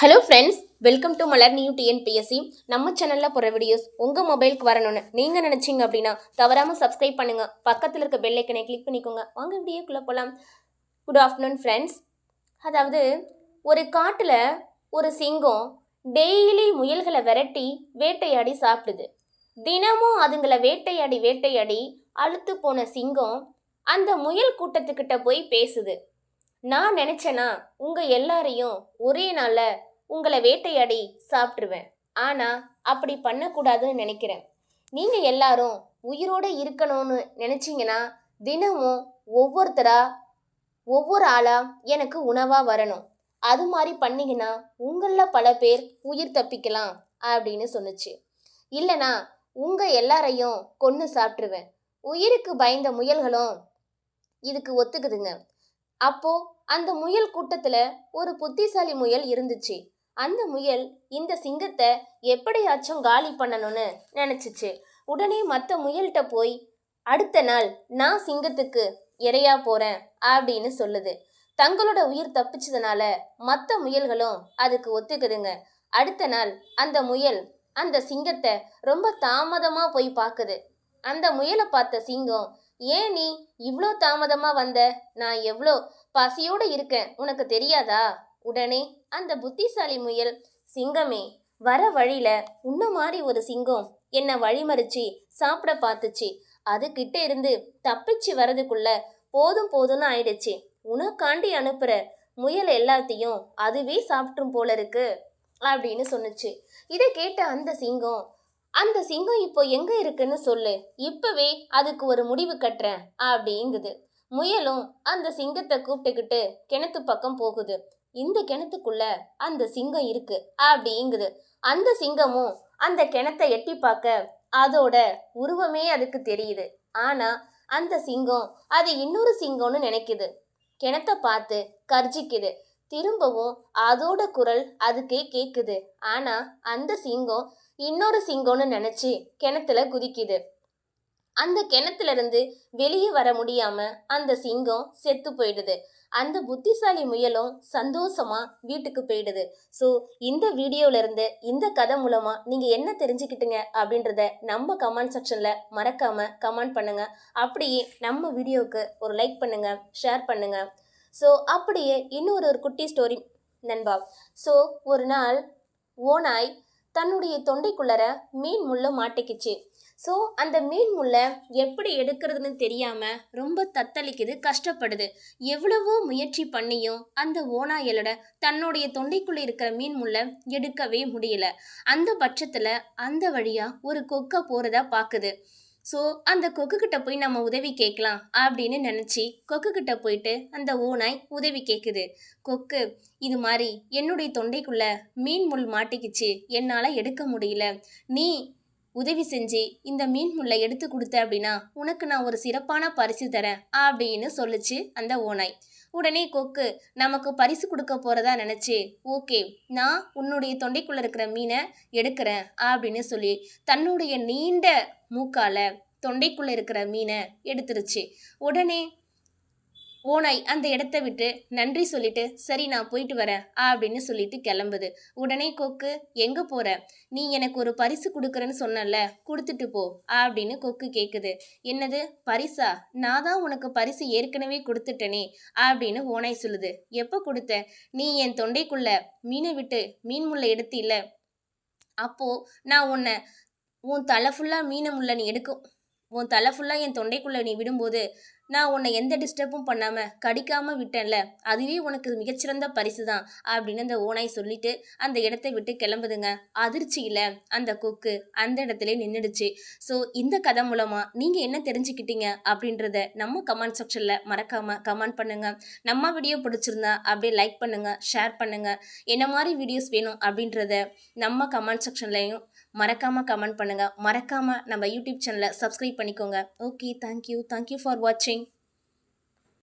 Hello friends welcome to Malar new TNPSC நம்ம சேனலில் போகிற வீடியோஸ் உங்கள் மொபைலுக்கு வரணும்னு நீங்கள் நினச்சிங்க அப்படின்னா தவறாமல் சப்ஸ்கிரைப் பண்ணுங்கள் பக்கத்தில் இருக்க பெல்லைக்கனை கிளிக் பண்ணிக்கோங்க. வாங்க வீடியோக்குள்ளே போகலாம் குட் ஆஃப்டர்நூன் ஃப்ரெண்ட்ஸ் அதாவது ஒரு காட்டில் ஒரு சிங்கம் டெய்லி முயல்களை விரட்டி வேட்டையாடி சாப்பிடுது. தினமும் அதுங்களை வேட்டையாடி வேட்டையாடி அழுத்து போன சிங்கம் அந்த முயல் கூட்டத்துக்கிட்ட போய் பேசுது. நான் நினச்சேனா உங்கள் எல்லாரையும் ஒரே நாளில் உங்களை வேட்டையாடி சாப்பிட்ருவேன் ஆனால் அப்படி பண்ணக்கூடாதுன்னு நினைக்கிறேன். நீங்கள் எல்லாரும் உயிரோடு இருக்கணும்னு நினச்சிங்கன்னா தினமும் ஒவ்வொருத்தரா ஒவ்வொரு ஆளாக எனக்கு உணவாக வரணும். அது மாதிரி பண்ணிங்கன்னா உங்களில் பல பேர் உயிர் தப்பிக்கலாம் அப்படின்னு சொன்னுச்சு. இல்லைனா உங்கள் எல்லாரையும் கொன்று சாப்பிட்ருவேன் உயிருக்கு பயந்த முயல்களும் இதுக்கு ஒத்துக்குதுங்க. அப்போ அந்த முயல் கூட்டத்தில் ஒரு புத்திசாலி முயல் இருந்துச்சு. அந்த முயல் இந்த சிங்கத்தை எப்படியாச்சும் காலி பண்ணணும்னு நினச்சிச்சு. உடனே மற்ற முயல்கிட்ட போய் அடுத்த நாள் நான் சிங்கத்துக்கு இறையா போகிறேன் அப்படின்னு சொல்லுது. தங்களோட உயிர் தப்பிச்சதுனால மற்ற முயல்களும் அதுக்கு ஒத்துக்குதுங்க. அடுத்த நாள் அந்த முயல் அந்த சிங்கத்தை ரொம்ப தாமதமாக போய் பார்க்குது அந்த முயலை பார்த்த சிங்கம் ஏன் நீ இவ்வளோ தாமதமாக வந்த? நான் எவ்வளோ பசியோடு இருக்கேன் உனக்கு தெரியாதா? உடனே அந்த புத்திசாலி முயல் சிங்கமே வர வழியில உன்ன மாதிரி ஒரு சிங்கம் என்னை வழிமறிச்சு சாப்பிட பார்த்துச்சு. அதுகிட்ட இருந்து தப்பிச்சு வரதுக்குள்ள போதும் போதும்னு ஆயிடுச்சு. உனக்காண்டி அனுப்புற முயல் எல்லாத்தையும் அதுவே சாப்பிட்டும் போல இருக்கு அப்படின்னு சொன்னுச்சு. இதை கேட்ட அந்த சிங்கம் அந்த சிங்கம் இப்போ எங்க இருக்குன்னு சொல்லு. இப்பவே அதுக்கு ஒரு முடிவு கட்டுறேன் அப்படிங்குது. முயலும் அந்த சிங்கத்தை கூப்பிட்டுக்கிட்டு கிணத்து பக்கம் போகுது. இந்த கிணத்துக்குள்ள அந்த சிங்கம் இருக்கு அப்படிங்குது. அந்த சிங்கமும் அந்த கிணத்தை எட்டி பார்க்க அதோட உருவமே அதுக்கு தெரியுது. ஆனா அந்த சிங்கம் அது இன்னொரு சிங்கம்னு நினைக்குது. கிணத்தை பார்த்து கர்ஜிக்குது. திரும்பவும் அதோட குரல் அதுக்கே கேக்குது. ஆனா அந்த சிங்கம் இன்னொரு சிங்கம்னு நினைச்சு கிணத்துல குதிக்குது. அந்த கிணத்துல இருந்து வெளியே வர முடியாம அந்த சிங்கம் செத்து போயிடுது. அந்த புத்திசாலி முயலும் சந்தோஷமாக வீட்டுக்கு போயிடுது. ஸோ இந்த வீடியோவிலேருந்து இந்த கதை மூலமாக நீங்கள் என்ன தெரிஞ்சுக்கிட்டீங்க அப்படின்றத நம்ம கமெண்ட் செக்ஷனில் மறக்காமல் கமெண்ட் பண்ணுங்கள் அப்படியே நம்ம வீடியோவுக்கு ஒரு லைக் பண்ணுங்கள் ஷேர் பண்ணுங்கள் ஸோ அப்படியே இன்னொரு ஒரு குட்டி ஸ்டோரி நண்பா. ஸோ ஒரு நாள் ஓனாய் தன்னுடைய தொண்டைக்குள்ளர மீன் முள்ள மாட்டிக்கிச்சு. ஸோ அந்த மீன் முள்ளை எப்படி எடுக்கிறதுன்னு தெரியாமல் ரொம்ப தத்தளிக்குது கஷ்டப்படுது. எவ்வளவோ முயற்சி பண்ணியும் அந்த ஓநாயலோட தன்னுடைய தொண்டைக்குள்ளே இருக்கிற மீன் முள்ளை எடுக்கவே முடியல. அந்த பட்சத்தில் அந்த வழியாக ஒரு கொக்கை போகிறதா பார்க்குது ஸோ அந்த கொக்கு கிட்ட போய் நம்ம உதவி கேட்கலாம் அப்படின்னு நினச்சி கொக்கு கிட்ட போயிட்டு அந்த ஓனாய் உதவி கேட்குது கொக்கு இது மாதிரி என்னுடைய தொண்டைக்குள்ளே மீன் முள் மாட்டிக்கிச்சு என்னால் எடுக்க முடியல. நீ உதவி செஞ்சு இந்த மீன் முல்லை எடுத்து கொடுத்த அப்படின்னா உனக்கு நான் ஒரு சிறப்பான பரிசு தரேன் அப்படின்னு சொல்லுச்சு அந்த ஓனாய் உடனே கொக்கு நமக்கு பரிசு கொடுக்க போறதா நினைச்சு ஓகே நான் உன்னுடைய தொண்டைக்குள்ள இருக்கிற மீனை எடுக்கிறேன் அப்படின்னு சொல்லி தன்னுடைய நீண்ட மூக்கால தொண்டைக்குள்ள இருக்கிற மீனை எடுத்துருச்சு. உடனே ஓனாய் அந்த இடத்த விட்டு நன்றி சொல்லிட்டு சரி நான் போயிட்டு வரேன் அப்படின்னு சொல்லிட்டு கிளம்புது. உடனே கொக்கு எங்க போற? நீ எனக்கு ஒரு பரிசு கொடுக்குறேன்னு சொன்னல கொடுத்துட்டு போ அப்படின்னு கொக்கு கேக்குது. என்னது பரிசா? நான் தான் உனக்கு பரிசு ஏற்கனவே கொடுத்துட்டேனே அப்படின்னு ஓனாய் சொல்லுது. எப்போ கொடுத்த? நீ என் தொண்டைக்குள்ள மீனை விட்டு மீன் முள்ளை எடுத்து இல்ல. அப்போ நான் உன்னை உன் தலை ஃபுல்லாக மீனை முள்ள நீ எடுக்கும். உன் தலை ஃபுல்லாக என் தொண்டைக்குள்ளே நீ விடும்போது நான் உன்னை எந்த டிஸ்டர்பும் பண்ணாமல் கடிக்காமல் விட்டேன்ல அதுவே உனக்கு மிகச்சிறந்த பரிசு தான் அப்படின்னு அந்த ஓனாய் சொல்லிட்டு அந்த இடத்தை விட்டு கிளம்புதுங்க. அதிர்ச்சியில் அந்த கொக்கு அந்த இடத்துல நின்றுடுச்சு ஸோ இந்த கதை மூலமாக நீங்கள் என்ன தெரிஞ்சுக்கிட்டீங்க அப்படின்றத நம்ம கமெண்ட் செக்ஷனில் மறக்காமல் கமெண்ட் பண்ணுங்கள் நம்ம வீடியோ பிடிச்சிருந்தா அப்படியே லைக் பண்ணுங்கள் ஷேர் பண்ணுங்கள் என்ன மாதிரி வீடியோஸ் வேணும் அப்படின்றத நம்ம கமெண்ட் செக்ஷன்லையும் மறக்காமல் கமெண்ட் பண்ணுங்கள் மறக்காமல் நம்ம யூடியூப் சேனலை சப்ஸ்கிரைப் பண்ணிக்கோங்க. ஓகே தேங்க்யூ தேங்க்யூ ஃபார் வாட்சிங்